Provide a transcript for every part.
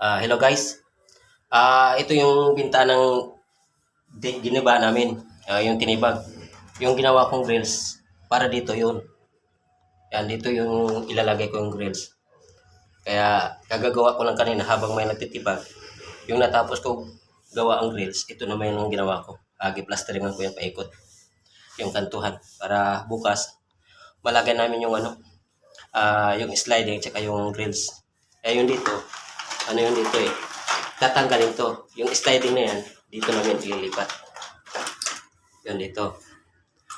Ah, hello guys. Ah, ito yung binta ng giniba namin. Ah, yung tinibag. Yung ginawa kong grills para dito yun. Yan, dito yung ilalagay ko yung grills. Kaya kagagawa ko lang kanina habang may nagtitibag. Yung natapos ko gawa ang grills, ito naman yung ginawa ko. Agi plasteringan ko yung paikot. Yung kantuhan. Para bukas, malagay namin yung ano, ah yung sliding tsaka yung grills. Eh yung dito, ano yung dito eh, tatanggalin to. Yung sliding na yan, dito namin ililipat. Yun dito.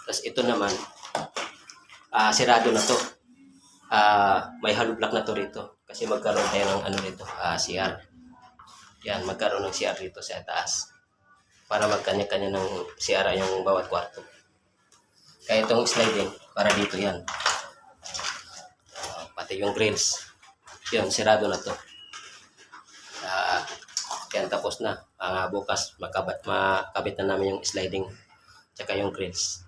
Tapos ito naman, ah sirado na to. Ah may hollow block na to rito. Kasi magkaroon tayo ng ano rito, ah CR. Yan, magkaroon ng CR rito sa taas. Para magkanya-kanya ng CR yung bawat kwarto. Kaya itong sliding, para dito yan. Ah, pati yung grills. Yun, sirado na to. Yan tapos na. Ah, bukas makabat, makabit na namin yung sliding tsaka yung grills.